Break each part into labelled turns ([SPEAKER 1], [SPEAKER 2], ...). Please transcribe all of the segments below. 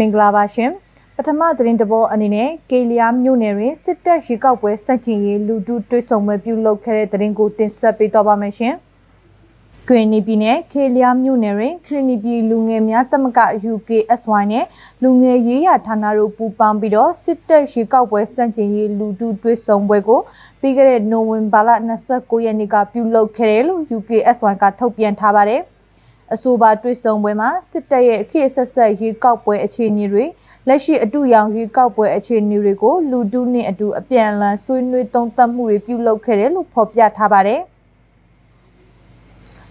[SPEAKER 1] မင်္ဂလာပါရှင်ပထမသတင်းတဘောအနေနဲ့ကေလျာမြို့နယ်တွင်စစ်တပ်ရေကောက်ပွဲစက်ကျင်ရေးလူထုတွဲဆုံပွဲပြုလုပ်ခဲ့တဲ့သတင်းကိုတင်ဆက်ပေးတော့ပါမယ်ရှင်ဂရနီပြည်နယ်ကေလျာမြို့နယ်တွင်ခရနီပြည်လူငယ်များတမက UKSY နဲ့လူငယ်ရေးရဌာနတို့ပူးပေါင်းပြီးတော့စစ်တပ်ရေကောက်ပွဲစက်ကျင်ရေးလူထုတွဲဆုံပွဲကိုပြီးခဲ့တဲ့နိုဝင်ဘာလ29ရက်နေ့ကပြုလုပ်ခဲ့တယ်လို့ UKSY ကထုတ်ပြန်ထားပါတယ် အဆိုပါတွေ့ဆုံပွဲမှာစစ်တပ်ရဲ့အခက်အဆက်ဆက်ရေကောက်ပွဲအခြေအနေတွေလက်ရှိအတူရောင်ရေကောက်ပွဲအခြေအနေတွေကိုလူတုနှင့်အတူအပြန်အလှန်ဆွေးနွေးသုံးသပ်မှုတွေပြုလုပ်ခဲ့တယ်လို့ဖော်ပြထားပါတယ်။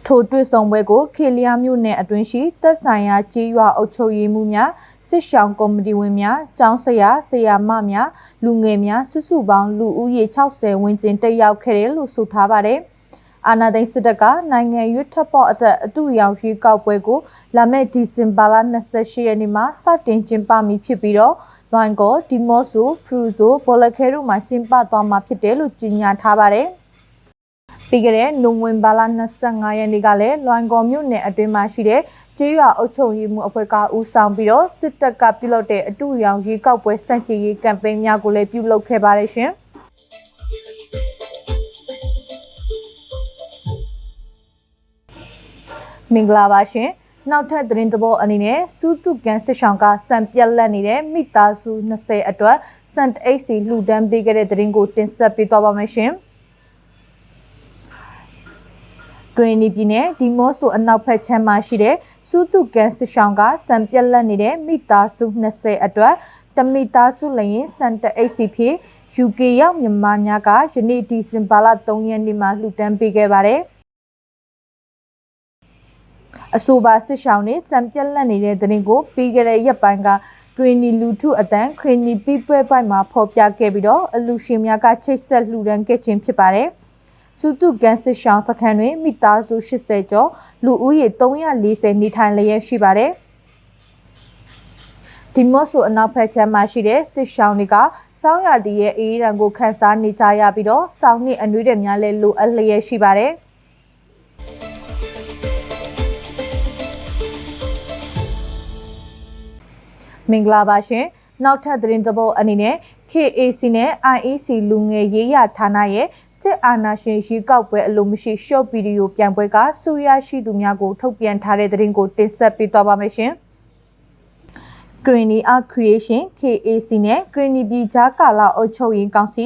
[SPEAKER 1] ထိုတွေ့ဆုံပွဲကိုခေလျာမြို့နယ်အတွင်းရှိသက်ဆိုင်ရာကြေးရွာအုပ်ချုပ်ရေးမှုများစစ်ဆောင်ကော်မတီဝင်များကျောင်းဆရာဆရာမများလူငယ်များစုစုပေါင်းလူဦးရေ60ဝန်းကျင်တက်ရောက်ခဲ့တယ်လို့ဆိုထားပါတယ်။ အာနာသိန်းစစ်တပ်ကနိုင်ငံရွတ်ထပ်ပေါ်အသက်အတူရောင်ရှိကောက်ပွဲကိုလာမယ့်ဒီဇင်ဘာလ28ရက်နေ့မှာစတင်ကျင်းပမည်ဖြစ်ပြီးတော့လွိုင်ကော်ဒီမော့ဆိုဖရူဆိုဘောလခဲတို့မှာကျင်းပသွားမှာဖြစ်တယ်လို့ကြေညာထားပါတယ်။ပြီးခဲ့တဲ့နိုဝင်ဘာလ25ရက်နေ့ကလည်းလွိုင်ကော်မြို့နယ်အတွင်းမှာရှိတဲ့ကျေးရွာအုပ်ချုပ်ရေးမှုအဖွဲ့ကဦးဆောင်ပြီးတော့စစ်တပ်ကပြုလုပ်တဲ့အတူရောင်ရေကောက်ပွဲစန့်ကျင်ရေးကမ်ပိန်းများကိုလည်းပြုလုပ်ခဲ့ပါတယ်ရှင်။ မင်္ဂလာပါရှင်နောက်ထပ်သတင်းသဘောအနေနဲ့စူးတုကန်စစ်ဆောင်ကစံပြက်လက်နေတဲ့မိသားစု20အတွက်စံအိတ်စီလှူဒန်းပေးခဲ့တဲ့သတင်းကိုတင်ဆက်ပေးသွားပါမယ်ရှင်ဂရနီပြည်နယ်ဒီမော့ဆိုအနောက်ဘက်ခြမ်းမှာရှိတဲ့စူးတုကန်စစ်ဆောင်ကစံပြက်လက်နေတဲ့မိသားစု20အတွက်တမိသားစုလျင်စံတအိတ်စီဖြစ် UK ရောက်မြန်မာများကယနေ့ဒီဇင်ဘာလ3ရက်နေ့မှာလှူဒန်းပေးခဲ့ပါတယ်။ အဆိုပါစစ်ဆောင်နေစံပြက်လက်နေတဲ့သတင်းကိုပြီးခဲ့တဲ့ရက်ပိုင်းကဂရီနီလူထုအတန်းခရီနီပြပွဲပိုက်မှာဖော်ပြခဲ့ပြီးတော့အလူရှင်များကချိတ်ဆက်လှူဒန်းခဲ့ခြင်းဖြစ်ပါတယ်။စုတုကန်စစ်ဆောင်စခန်းတွင်မိသားစု80ကျော်လူဦးရေ340နေထိုင်လျက်ရှိပါတယ်။ဒီမော့ဆိုအနောက်ဖက်ချမ်းမှာရှိတဲ့စစ်ဆောင်တွေကစောင်းရတီရဲ့အေးရန်ကိုခန်းစားနေကြရပြီးတော့စောင်းနှင့်အနှွေးတွေများလည်းလိုအပ်လျက်ရှိပါတယ်။ မင်္ဂလာပါရှင်နောက်ထပ်သတင်းသဘောအနေနဲ့ KAC နဲ့ IEC လူငယ်ရေးရဌာနရဲ့စစ်အာဏာရှင်ရေကောက်ပွဲအလိုမရှိ short video ပြန်ပွဲကစူရရှိသူများကိုထုတ်ပြန်ထားတဲ့သတင်းကိုတင်ဆက်ပေးသွားပါမယ်ရှင်။ Greeny Art Creation KAC နဲ့ Greeny ပြည်ကြားကာလအုပ်ချုပ်ရေးကောင်စီ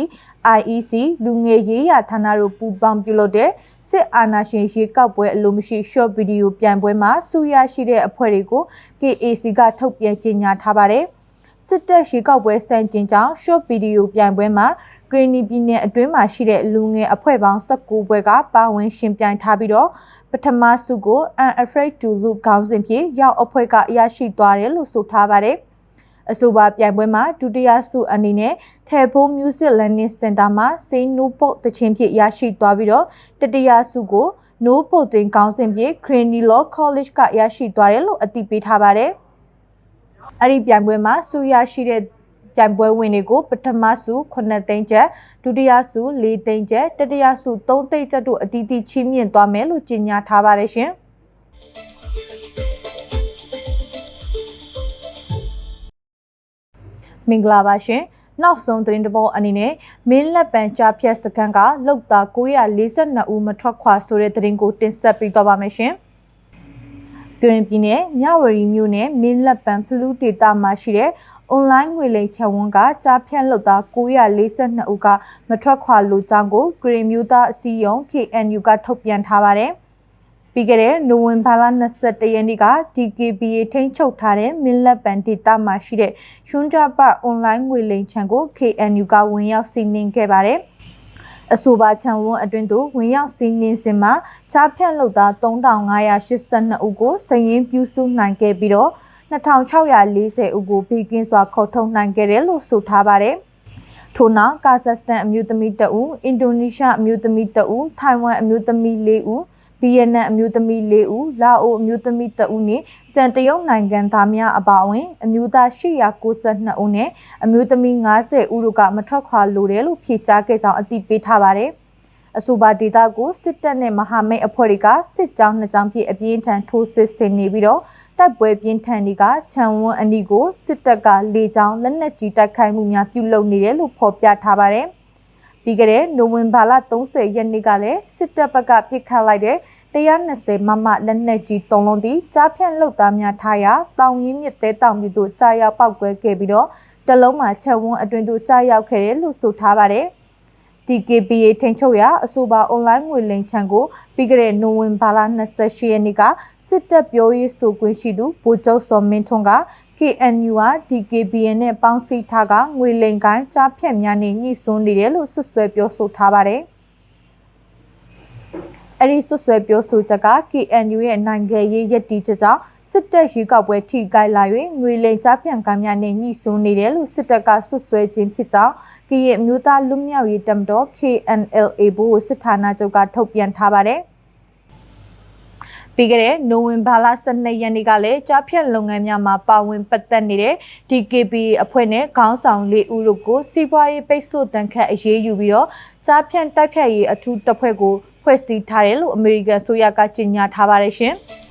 [SPEAKER 1] IEC လူငယ်ရေးရာဌာနတို့ပူးပေါင်းပြုလုပ်တဲ့စစ်အာဏာရှင်ရေကောက်ပွဲအလိုမရှိ short video ပြန်ပွဲမှာစူရရှိတဲ့အဖွဲ့တွေကို KAC ကထုတ်ပြန်ကြေညာထားပါတယ်။စစ်တပ်ရေကောက်ပွဲစံကျင်ကြောင်း short video ပြန်ပွဲမှာဂ ရနီပြည်နယ်အတွင်းမှာရှိတဲ့လူငယ်အဖွဲ့ပေါင်း19ဘွဲကပါဝင်ရှင်ပြိုင်ထားပြီးတော့ပထမဆုကို Unafraid to Look ခေါင်းစဉ်ဖြင့်ရောက်အဖွဲ့ကရရှိသွားတယ်လို့ဆိုထားပါတယ်။အဆိုပါပြိုင်ပွဲမှာဒုတိယဆုအနေနဲ့ Thebon Music Learning Center မှာ Say No Port တခြင်းဖြင့်ရရှိသွားပြီးတော့တတိယဆုကို No Port တင်ခေါင်းစဉ်ဖြင့် Granny Law College ကရရှိသွားတယ်လို့အသိပေးထားပါတယ်။အဲ့ဒီပြိုင်ပွဲမှာဆုရရှိတဲ့ ပြိုင်ပွဲဝင်တွေကိုပထမဆု9သိန်းကျပ်ဒုတိယဆု4သိန်းကျပ်တတိယဆု3သိန်းကျပ်တို့အသီးသီးချီးမြှင့်သွားမယ်လို့ကြေညာထားပါတယ်ရှင်မင်္ဂလာပါရှင်နောက်ဆုံးသတင်းတဘောအနေနဲ့မင်းလက်ပံကြားဖြတ်စကန်ကလောက်တာ942ဦးမထွက်ခွာဆိုတဲ့သတင်းကိုတင်ဆက်ပေးသွားပါမယ်ရှင်။ကရင်ပြည်နယ်မြဝတီမြို့နယ်မင်းလက်ပံဖလူးဒေတာမှာရှိတဲ့ အွန်လိုင်းငွေလိမ်ချက်ဝန်းကကြားဖြတ်လုပ်သား942ဦးကမထွက်ခွာလိုကြောင်းကိုဂရင်မျိုးသားအစည်းအရုံး KNU ကထုတ်ပြန်ထားပါတယ်။ပြီးခဲ့တဲ့နိုဝင်ဘာလ22ရက်နေ့က DKBA ထိန်းချုပ်ထားတဲ့မင်းလက်ပန်ဒေတာမှာရှိတဲ့ရှွန်းကြပတ်အွန်လိုင်းငွေလိမ်ချံကို KNU ကဝင်ရောက်စီးနင်းခဲ့ပါတယ်။အဆိုပါခြံဝန်းအတွင်းသို့ဝင်ရောက်စီးနင်းစဉ်မှာချားဖြန့်လုပ်သား3582ဦးကိုစည်ရင်းပြုစုနိုင်ခဲ့ပြီးတော့ 2640ဦးကိုဘေးကင်းစွာခေါ်ထုတ်နိုင်ခဲ့တယ်လို့ဆိုထားပါတယ်။ထို့နောက်ကာဇက်စတန်အမျိုးသမီး2ဦးအင်ဒိုနီးရှားအမျိုးသမီး2ဦးထိုင်ဝမ်အမျိုးသမီး4ဦးဗီယက်နမ်အမျိုးသမီး၄ဦးလာအိုအမျိုးသမီး၁ဦးနဲ့ကြံတရုတ်နိုင်ငံသားများအပါအဝင်အမျိုးသား892ဦးနဲ့အမျိုးသမီး90ဦးတို့ကမထွက်ခွာလိုတယ်လို့ဖြေကြားခဲ့ကြောင်းအသိပေးထားပါတယ်။ အဆိုပါဒေတာကိုစစ်တပ်နဲ့မဟာမိတ်အဖွဲ့တွေကစစ်ကြောင်းနှစ်ကြောင်းဖြင့်အပြင်းထန်ထိုးစစ်ဆင်နေပြီးတော့တိုက်ပွဲပြင်းထန်တွေကခြံဝန်းအနီးကိုစစ်တပ်ကလေကြောင်းလက်နက်ကြီးတိုက်ခိုက်မှုများပြုလုပ်နေတယ်လို့ဖော်ပြထားပါတယ်။ပြီးကြတဲ့နိုဝင်ဘာလ30ရက်နေ့ကလည်းစစ်တပ်ဘက်ကပစ်ခတ်လိုက်တဲ့120မမလက်နက်ကြီး၃လုံးသည်ကြားဖြန့်လောက်သားများထားရာတောင်ရင်းမြစ်သေးတောင်မြစ်တို့ကြားရောက်ပောက်ကွဲခဲ့ပြီးတော့တလုံးမှာချက်ဝန်းအတွင်တို့ကြားရောက်ခဲ့တယ်လို့ဆိုထားပါတယ်။ DKPA ထိန်ချုပ်ရာအဆိုပါအွန်လိုင်းငွေလိမ်ချံကိုပြီးကြတဲ့နိုဝင်ဘာလ28ရက်နေ့ကစစ်တပ်ပြောရေးဆိုခွင့်ရှိသူဗိုလ်ချုပ်စောမင်းထွန်းက KNU ဟာ DKBN နဲ့ပေါင်းစည်းထားကငွေလိမ်ကိုင်းကြားဖြတ်များနဲ့ညှိစွန်းနေတယ်လို့ဆွဆွဲပြောဆိုထားပါတယ်။အဲ့ဒီဆွဆွဲပြောဆိုချက်က KNU ရဲ့နိုင်ငံရေးရည်တည်ချက်ကြောင့်စစ်တပ်ရွေးကောက်ပွဲထိကိုက်လာ၍ငွေလိမ်ကြားဖြတ်ကမ်းများနဲ့ညှိစွန်းနေတယ်လို့စစ်တပ်ကဆွဆွဲခြင်းဖြစ်ကြောင်း ကရင်အမျိုးသားလူမျိုးရေးတမတော် KNLA ဘို့စစ်ဌာနချုပ်ကထုတ်ပြန်ထားပါတယ်။ပြီးခဲ့တဲ့နိုဝင်ဘာလ12ရက်နေ့ကလည်းကြားဖြတ်လုပ်ငန်းများမှာပါဝင်ပတ်သက်နေတဲ့ DKB အဖွဲ့နဲ့ခေါင်းဆောင်၄ဦးတို့ကိုစီးပွားရေးပိတ်ဆို့တန်ခတ်အရေးယူပြီးတော့ကြားဖြတ်တိုက်ဖြတ်ရေးအထူးတပ်ဖွဲ့ကိုဖွဲ့စည်းထားတယ်လို့အမေရိကန်ဆိုရကကြေညာထားပါတယ်ရှင်။